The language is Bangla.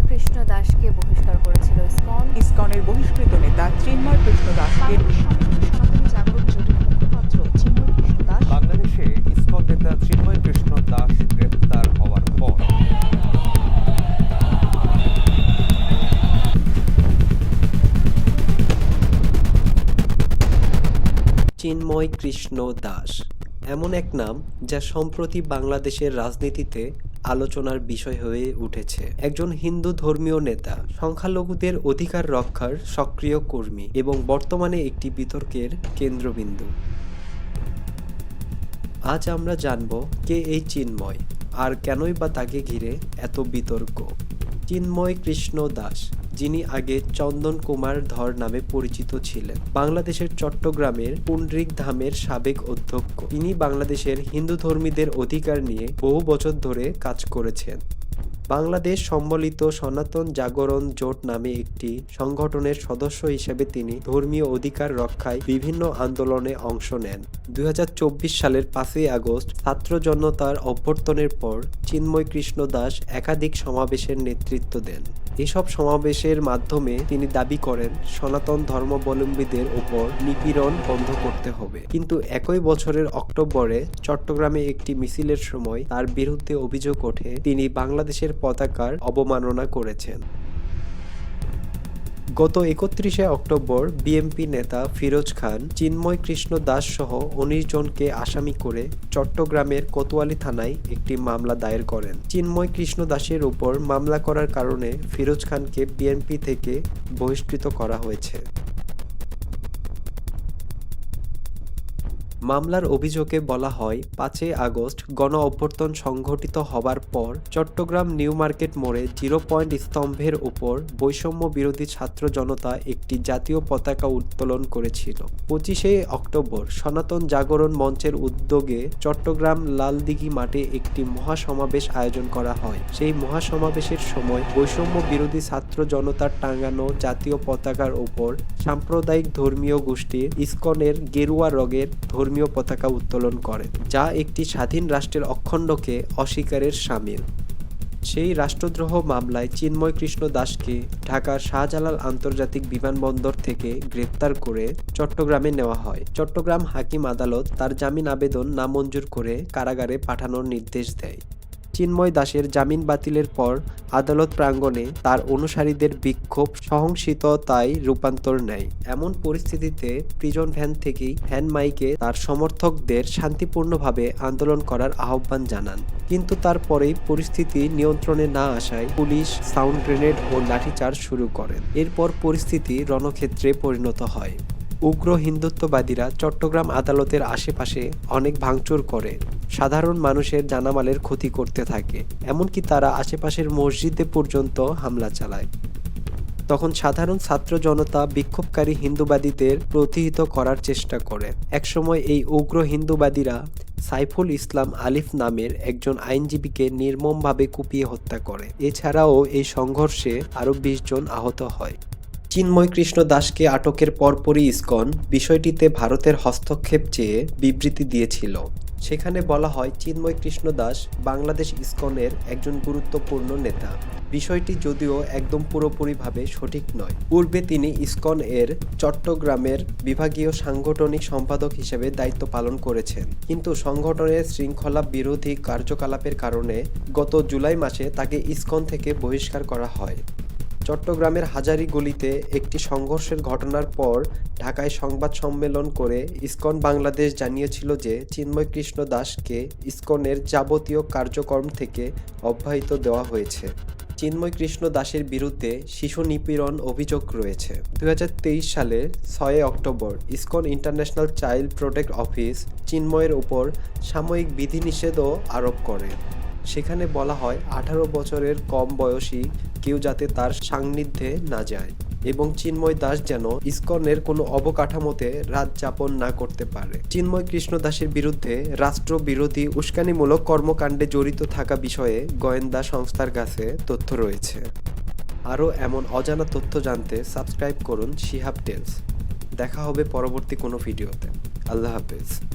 চিন্ময় কৃষ্ণ দাসকে বহিষ্কার করেছিল ইসকন। ইসকনের বহিষ্কৃত নেতা চিন্ময় কৃষ্ণ দাসকে বাংলাদেশ সনাতন জাগরণ জোটের মুখপাত্র চিন্ময় কৃষ্ণ দাস বাংলাদেশে ইসকন নেতা চিন্ময় কৃষ্ণ দাস গ্রেপ্তার হওয়ার পর। চিন্ময় কৃষ্ণ দাস। এমন এক নাম যা সম্প্রতি বাংলাদেশের রাজনীতিতে আলোচনার বিষয় হয়ে উঠেছে। একজন হিন্দু ধর্মীয় নেতা, সংখ্যালঘুদের অধিকার রক্ষার সক্রিয় কর্মী এবং বর্তমানে একটি বিতর্কের কেন্দ্রবিন্দু। আজ আমরা জানব কে এই চিন্ময়, আর কেনই বা তাকে ঘিরে এত বিতর্ক। চিন্ময় কৃষ্ণ দাস। যিনি আগে চন্দন কুমার ধর নামে পরিচিত ছিলেন। বাংলাদেশের চট্টগ্রামের পুন্ডরিক ধামের সাবেক অধ্যক্ষ। তিনি বাংলাদেশের হিন্দু ধর্মীদের অধিকার নিয়ে বহু বছর ধরে কাজ করেছেন। বাংলাদেশ সম্বলিত সনাতন জাগরণ জোট নামে একটি সংগঠনের সদস্য হিসেবে তিনি ধর্মীয় অধিকার রক্ষায় বিভিন্ন আন্দোলনে অংশ নেন। দু হাজার চব্বিশ সালের পাঁচই আগস্ট ছাত্র জনতার অভ্যর্থনের পর চিন্ময় কৃষ্ণ দাস একাধিক সমাবেশের নেতৃত্ব দেন। এসব সমাবেশের মাধ্যমে তিনি দাবি করেন, সনাতন ধর্মাবলম্বীদের ওপর নিপীড়ন বন্ধ করতে হবে। কিন্তু একই বছরের অক্টোবরে চট্টগ্রামে একটি মিছিলের সময় তার বিরুদ্ধে অভিযোগ ওঠে, তিনি বাংলাদেশের পতাকার অবমাননা করেছেন। গত একত্রিশে অক্টোবর বিএনপি নেতা ফিরোজ খান, চিন্ময় কৃষ্ণ দাস সহ উনিশ জনকে আসামি করে চট্টগ্রামের কোতোয়ালি থানায় একটি মামলা দায়ের করেন। চিন্ময় কৃষ্ণ দাসের উপর মামলা করার কারণে ফিরোজ খানকে বিএনপি থেকে বহিষ্কৃত করা হয়েছে। মামলার অভিযোগে বলা হয়, পাঁচই আগস্ট গণ অভ্যর্থন সংঘটিত হবার পর চট্টগ্রাম নিউ মার্কেট মোড়ে জিরো পয়েন্ট স্তম্ভের উপর বৈষম্য বিরোধী ছাত্র জনতা একটি জাতীয় পতাকা উত্তোলন করেছিল। পঁচিশে অক্টোবর সনাতন জাগরণ মঞ্চের উদ্যোগে চট্টগ্রাম লালদিঘি মাঠে একটি মহাসমাবেশ আয়োজন করা হয়। সেই মহাসমাবেশের সময় বৈষম্য বিরোধী ছাত্র জনতার টাঙ্গানো জাতীয় পতাকার ওপর সাম্প্রদায়িক ধর্মীয় গোষ্ঠীর ইসকনের গেরুয়া রগের ধর্মীয় পতাকা উত্তোলন করেন যা একটি স্বাধীন রাষ্ট্রের অখণ্ডকে অস্বীকারের সামিল। সেই রাষ্ট্রদ্রোহ মামলায় চিন্ময় কৃষ্ণ দাসকে ঢাকার শাহজালাল আন্তর্জাতিক বিমানবন্দর থেকে গ্রেপ্তার করে চট্টগ্রামে নেওয়া হয়। চট্টগ্রাম হাকিম আদালত তার জামিন আবেদন নামঞ্জুর করে কারাগারে পাঠানোর নির্দেশ দেয়। চিন্ময় দাসের জামিন বাতিলের পর আদালত প্রাঙ্গণে তার অনুসারীদের বিক্ষোভ সহিংসিততায় রূপান্তর নেয়। এমন পরিস্থিতিতে প্রিজন ভ্যান থেকেই ভ্যান মাইকে তার সমর্থকদের শান্তিপূর্ণভাবে আন্দোলন করার আহ্বান জানান। কিন্তু তারপরেই পরিস্থিতি নিয়ন্ত্রণে না আসায় পুলিশ সাউন্ড গ্রেনেড ও লাঠিচার্জ শুরু করেন। এরপর পরিস্থিতি রণক্ষেত্রে পরিণত হয়। উগ্র হিন্দুত্ববাদীরা চট্টগ্রাম আদালতের আশেপাশে অনেক ভাঙচুর করে। সাধারণ মানুষের জানামালের ক্ষতি করতে থাকে, এমনকি তারা আশেপাশের মসজিদে পর্যন্ত হামলা চালায়। তখন সাধারণ ছাত্র জনতা বিক্ষোভকারী হিন্দুবাদীদের প্রতিহিত করার চেষ্টা করে। একসময় এই উগ্র হিন্দুবাদীরা সাইফুল ইসলাম আলিফ নামের একজন আইনজীবীকে নির্মমভাবে কুপিয়ে হত্যা করে। এছাড়াও এই সংঘর্ষে আরও বিশ জন আহত হয়। চিন্ময় কৃষ্ণ দাসকে আটকের পরপরই ইসকন বিষয়টিতে ভারতের হস্তক্ষেপ চেয়ে বিবৃতি দিয়েছিল। সেখানে বলা হয়, চিন্ময় কৃষ্ণ দাস বাংলাদেশ ইসকনের একজন গুরুত্বপূর্ণ নেতা। বিষয়টি যদিও একদম পুরোপুরিভাবে সঠিক নয়। পূর্বে তিনি ইসকন এর চট্টগ্রামের বিভাগীয় সাংগঠনিক সম্পাদক হিসেবে দায়িত্ব পালন করেছেন। কিন্তু সংগঠনের শৃঙ্খলা বিরোধী কার্যকলাপের কারণে গত জুলাই মাসে তাকে ইসকন থেকে বহিষ্কার করা হয়। চট্টগ্রামের হাজারি গলিতে একটি সংঘর্ষের ঘটনার পর ঢাকায় সংবাদ সম্মেলন করে ইসকন বাংলাদেশ জানিয়েছিল যে চিন্ময় কৃষ্ণ দাসকে ইসকনের যাবতীয় কার্যক্রম থেকে অব্যাহত দেওয়া হয়েছে। চিন্ময় কৃষ্ণ দাসের বিরুদ্ধে শিশু নিপীড়ন অভিযোগ রয়েছে। দুই সালের ছয় October ISKCON international child protect office চিন্ময়ের উপর সাময়িক বিধিনিষেধও আরোপ করে। সেখানে বলা হয়, আঠারো বছরের কম বয়সী কেউ যাতে তার সান্নিধ্যে না যায় এবং চিন্ময় দাস যেন ইস্কনের কোনো অবকাঠামোতে রাত যাপন না করতে পারে। চিন্ময় কৃষ্ণ দাসের বিরুদ্ধে রাষ্ট্রবিরোধী উস্কানিমূলক কর্মকাণ্ডে জড়িত থাকা বিষয়ে গোয়েন্দা সংস্থার কাছে তথ্য রয়েছে। আরও এমন অজানা তথ্য জানতে সাবস্ক্রাইব করুন শিহাব টেলস। দেখা হবে পরবর্তী কোনো ভিডিওতে। আল্লাহ হাফেজ।